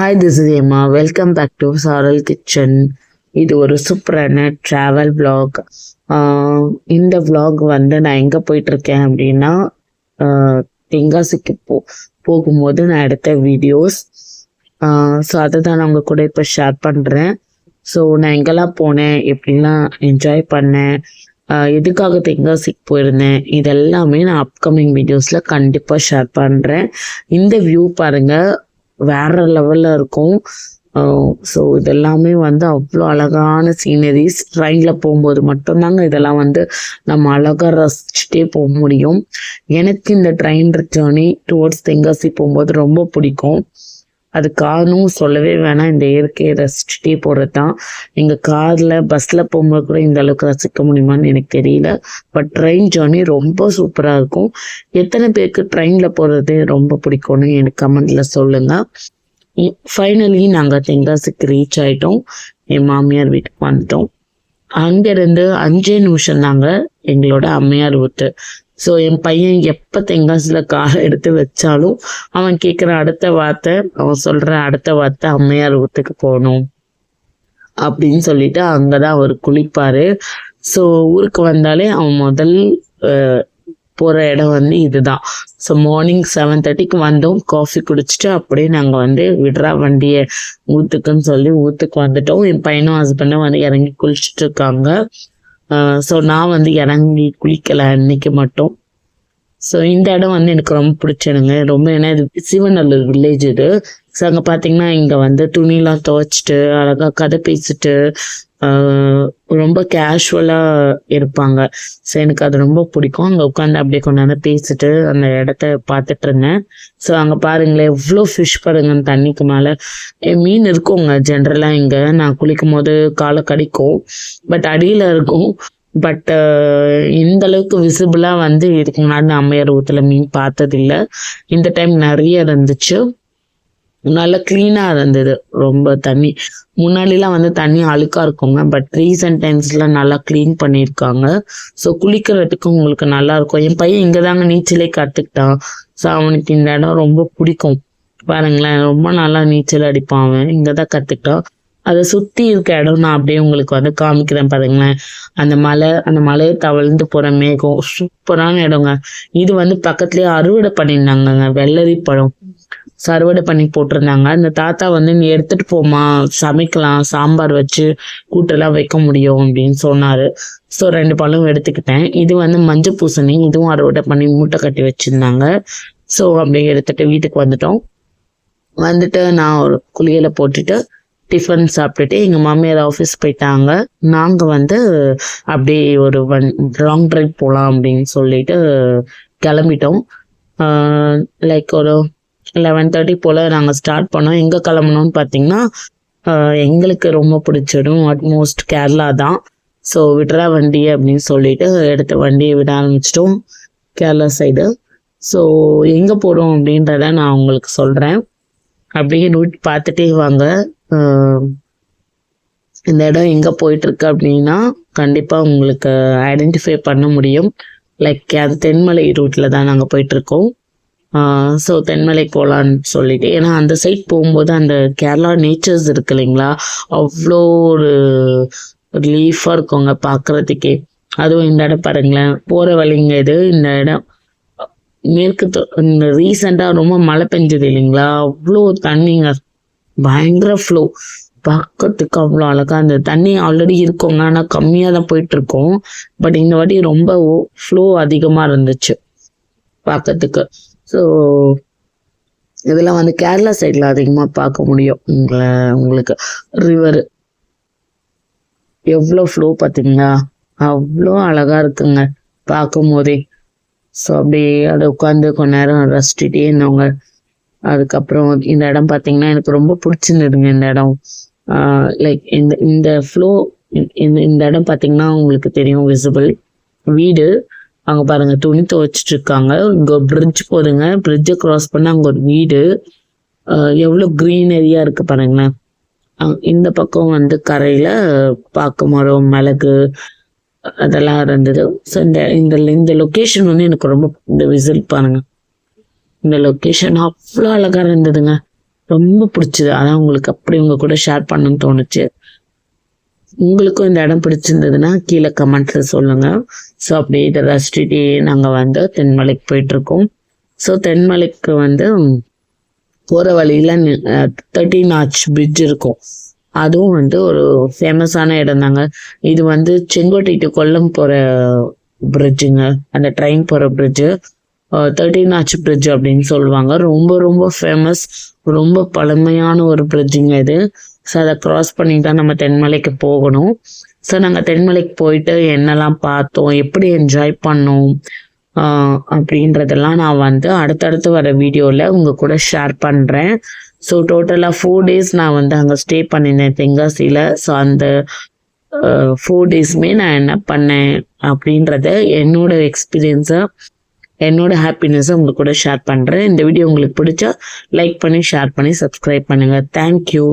Hi this is Emma welcome back to Saaral kitchen இது ஒரு சூப்பரான ட்ராவல் விளாக் இந்த விளாக் வந்து நான் எங்கே போயிட்டுருக்கேன் அப்படின்னா தெங்காசிக்கு போ போகும்போது நான் எடுத்த வீடியோஸ் ஸோ அதை தான் நான் உங்கள் கூட இப்போ ஷேர் பண்ணுறேன் ஸோ நான் எங்கெல்லாம் போனேன் எப்படிலாம் என்ஜாய் பண்ணேன் எதுக்காக தென்காசிக்கு போயிருந்தேன் இதெல்லாமே நான் அப்கமிங் வீடியோஸில் கண்டிப்பாக ஷேர் பண்ணுறேன் இந்த வியூ பாருங்கள் வேற லெவலில் இருக்கும். ஸோ இதெல்லாமே வந்து அவ்வளோ அழகான சீனரிஸ் ட்ரெயினில் போகும்போது மட்டும்தாங்க இதெல்லாம் வந்து நம்ம அழகாக ரசிச்சுட்டே போக முடியும். எனக்கு இந்த ட்ரெயின் ஜேர்னி டுவர்ட்ஸ் தென்காசி போகும்போது ரொம்ப பிடிக்கும். அது காரணம் சொல்லவே வேணாம். இந்த இயற்கையை ரசிச்சுட்டே போகிறது தான் நீங்கள் காரில் பஸ்ஸில் போகும்போது கூட இந்த அளவுக்கு ரசிக்க முடியுமான்னு எனக்கு தெரியல. பட் ட்ரெயின் ஜேர்னி ரொம்ப சூப்பராக இருக்கும். எத்தனை பேருக்கு ட்ரெயினில் போகிறது ரொம்ப பிடிக்கும்னு எனக்கு கமெண்ட்டில் சொல்லுங்கள் ஃபைனலி நாங்கள் தென்காசிக்கு ரீச் ஆகிட்டோம் என் மாமியார் வீட்டுக்கு வந்துட்டோம். அங்கேருந்து அஞ்சே நிமிஷம் தாங்க எங்களோட அம்மையார் ஊத்து ஸோ என் பையன் எப்போ தெங்காசில் காரை எடுத்து வச்சாலும் அவன் கேட்குற அடுத்த வார்த்தை அவன் சொல்கிற அடுத்த வார்த்தை அம்மையார் ஊத்துக்கு போகணும். அப்படின்னு சொல்லிட்டு அங்கே தான் அவர் குளிப்பார். ஸோ ஊருக்கு வந்தாலே அவன் முதல் போகிற இடம் வந்து இதுதான். ஸோ மார்னிங் செவன் தேர்ட்டிக்கு வந்தோம். காஃபி குடிச்சிட்டு அப்படியே நாங்கள் வந்து விடுறா வண்டியை ஊத்துக்குன்னு சொல்லி ஊத்துக்கு வந்துட்டோம். என் பையனும் ஹஸ்பண்டும் வந்து இறங்கி குளிச்சுட்டு இருக்காங்க. ஸோ நான் வந்து இறங்கி குளிக்கலை அன்னைக்கு மட்டும். ஸோ இந்த இடம் வந்து எனக்கு ரொம்ப பிடிச்சிடுங்க ரொம்ப ஏன்னா இது சிவநல்லூர் வில்லேஜ் இது. ஸோ அங்கே பார்த்தீங்கன்னா இங்கே வந்து துணிலாம் துவைச்சிட்டு அழகாக கதை பேசிட்டு ரொம்ப கேஷுவலாக இருப்பாங்க. ஸோ எனக்கு அது ரொம்ப பிடிக்கும். அங்கே உட்காந்து அப்படியே கொண்டாந்து பேசிட்டு அந்த இடத்த பார்த்துட்டு இருந்தேன் ஸோ அங்கே பாருங்களேன் எவ்வளோ ஃபிஷ் பாருங்க தண்ணிக்கு மேலே. மீன் இருக்குங்க ஜென்ரலாக இங்கே. நான் குளிக்கும் போது காலை கடிக்கும். பட் அடியில் இருக்கும். பட் இந்த அளவுக்கு விசிபிளாக வந்து இதுக்கு முன்னாடி நான் அம்மையார் ஊத்துல மீன் பார்த்ததில்ல. இந்த டைம் நிறைய இருந்துச்சு. நல்லா கிளீனா இருந்தது. ரொம்ப தண்ணி முன்னாடிலாம் வந்து தண்ணி அழுக்காக இருக்குங்க. பட் ரீசெண்ட் டைம்ஸ்ல நல்லா க்ளீன் பண்ணியிருக்காங்க. ஸோ குளிக்கிறதுக்கு உங்களுக்கு நல்லா இருக்கும். என் பையன் இங்கே தாங்க நீச்சலே கற்றுக்கிட்டான் ஸோ அவனுக்கு இந்த இடம் ரொம்ப பிடிக்கும். பாருங்களேன் ரொம்ப நல்லா நீச்சல் அடிப்பான் அவன். இங்கே தான் கற்றுக்கிட்டான் அதை சுற்றி இருக்க இடம் நான் அப்படியே உங்களுக்கு வந்து காமிக்கிறேன் பாருங்களேன். அந்த மலை அந்த மலையை தவழ்ந்து போகிற மேகம் சூப்பரான இடங்க. இது வந்து பக்கத்துலேயே அறுவடை பண்ணியிருந்தாங்கங்க வெள்ளரி பழம் ஸோ அறுவடை பண்ணி போட்டிருந்தாங்க. அந்த தாத்தா வந்து நீ எடுத்துட்டு போமா சமைக்கலாம் சாம்பார் வச்சு கூட்டெல்லாம் வைக்க முடியும் அப்படின்னு சொன்னாரு. ஸோ ரெண்டு பழம் எடுத்துக்கிட்டேன். இது வந்து மஞ்சள் பூசணி இதுவும் அறுவடை பண்ணி மூட்டை கட்டி வச்சிருந்தாங்க. ஸோ அப்படியே எடுத்துட்டு வீட்டுக்கு வந்துட்டோம். வந்துட்டு நான் ஒரு குளியல போட்டுட்டு டிஃபன் சாப்பிட்டுட்டு எங்கள் மாமியார் ஆஃபீஸ் போயிட்டாங்க. நாங்கள் வந்து அப்படியே ஒரு வன் லாங் ட்ரைவ் போகலாம் அப்படின்னு சொல்லிட்டு கிளம்பிட்டோம். லைக் ஒரு லெவன் தேர்ட்டி போல் நாங்கள் ஸ்டார்ட் பண்ணோம். எங்கே கிளம்பணும்னு பார்த்தீங்கன்னா எங்களுக்கு ரொம்ப பிடிச்சிடும். அட்மோஸ்ட் கேரளா தான். ஸோ விடுற வண்டி அப்படின்னு சொல்லிட்டு எடுத்த வண்டியை விட ஆரம்பிச்சிட்டோம். கேரளா சைடு ஸோ எங்கே போகிறோம் அப்படின்றத நான் உங்களுக்கு சொல்கிறேன் அப்படியே ரூட் பார்த்துட்டே வாங்க. இந்த இடம் எங்கே போயிட்டுருக்கு அப்படின்னா கண்டிப்பாக உங்களுக்கு ஐடென்டிஃபை பண்ண முடியும். லைக் அது தென்மலை ரூட்டில் தான் நாங்கள் போயிட்டுருக்கோம். ஸோ தென்மலை போகலான்னு சொல்லிட்டு. ஏன்னா அந்த சைட் போகும்போது அந்த கேரளா நேச்சர்ஸ் இருக்கு இல்லைங்களா? அவ்வளோ ஒரு ரிலீஃபாக இருக்குங்க பார்க்குறதுக்கே அதுவும் இந்த இடம் பாருங்களேன். போகிற வழிங்க இது. இந்த இடம் மேற்கு ரீசெண்டாக ரொம்ப மழை பெஞ்சது இல்லைங்களா? அவ்வளோ தண்ணிங்க. பயங்கர ஃப்ளோ பார்க்கறதுக்கு அவ்வளோ அழகா அந்த தண்ணி ஆல்ரெடி இருக்குங்க. ஆனால் கம்மியாக தான் போயிட்டுருக்கோம். பட் இந்த வாட்டி ரொம்ப ஃப்ளோ அதிகமாக இருந்துச்சு. பார்க்கறதுக்கு ஸோ இதெல்லாம் வந்து கேரளா சைடில் அதிகமாக பார்க்க முடியும். உங்களை உங்களுக்கு ரிவர் எவ்வளோ ஃப்ளோ பார்த்தீங்களா? அவ்வளோ அழகா இருக்குங்க பார்க்கும் போதே ஸோ அப்படியே அதை உட்காந்து கொஞ்ச நேரம் ரசிச்சுட்டே இருந்தவங்க. அதுக்கப்புறம் இந்த இடம் பார்த்தீங்கன்னா எனக்கு ரொம்ப பிடிச்சிருந்ததுங்க இந்த இடம். லைக் இந்த இந்த ஃப்ளோ இந்த இந்த இடம் பார்த்தீங்கன்னா உங்களுக்கு தெரியும் விசிபிள் வீடு. அங்கே பாருங்க துணி துவைச்சிட்டு இருக்காங்க இங்கே பிரிட்ஜ் போதுங்க. பிரிட்ஜை கிராஸ் பண்ண அங்கே ஒரு வீடு. எவ்வளோ க்ரீனரியாக இருக்கு பாருங்களேன். இந்த பக்கம் வந்து கரையில் பாக்கு மரம் மிளகு அதெல்லாம் இருந்தது. ஸோ இந்த இந்த இந்த லொக்கேஷன் வந்து எனக்கு ரொம்ப இந்த விசில் பாருங்க. இந்த லொக்கேஷன் அவ்வளோ அழகாக இருந்ததுங்க. ரொம்ப பிடிச்சது. அதான் உங்களுக்கு அப்படி உங்க கூட ஷேர் பண்ணணும்னு தோணுச்சு. உங்களுக்கும் இந்த இடம் பிடிச்சிருந்ததுன்னா கீழே கமெண்ட்ல சொல்லுங்க. ஸோ அப்படியே இதை ரசிச்சுட்டே நாங்கள் வந்து தென்மலைக்கு போயிட்டு இருக்கோம் ஸோ தென்மலைக்கு வந்து போகிற வழியில் தேர்ட்டின் ஆர்ச் பிரிட்ஜ் இருக்கும். அதுவும் வந்து ஒரு ஃபேமஸான இடம் தாங்க. இது வந்து செங்கோட்டை டு கொல்லம் போகிற பிரிட்ஜுங்க அந்த ட்ரெயின் போகிற பிரிட்ஜு தேர்ட்டின் ஆர்ச் பிரிட்ஜ் அப்படின்னு சொல்லுவாங்க. ரொம்ப ரொம்ப ஃபேமஸ் ரொம்ப பழமையான ஒரு பிரிட்ஜுங்க இது. ஸோ அதை க்ராஸ் பண்ணி தான் நம்ம தென்மலைக்கு போகணும். ஸோ நாங்கள் தென்மலைக்கு போயிட்டு என்னெல்லாம் பார்த்தோம் எப்படி என்ஜாய் பண்ணோம் அப்படின்றதெல்லாம் நான் வந்து அடுத்தடுத்து வர வீடியோவில் உங்கள் கூட ஷேர் பண்ணுறேன் ஸோ டோட்டலாக ஃபோர் டேஸ் நான் வந்து அங்கே ஸ்டே பண்ணியிருந்தேன் தென்காசியில். ஸோ அந்த ஃபோர் டேஸுமே நான் என்ன பண்ணேன் அப்படின்றத என்னோட எக்ஸ்பீரியன்ஸை என்னோட ஹாப்பினஸை உங்களுக்கு கூட ஷேர் பண்ணுறேன் இந்த வீடியோ உங்களுக்கு பிடிச்சா லைக் பண்ணி ஷேர் பண்ணி சப்ஸ்கிரைப் பண்ணுங்கள் தேங்க்யூ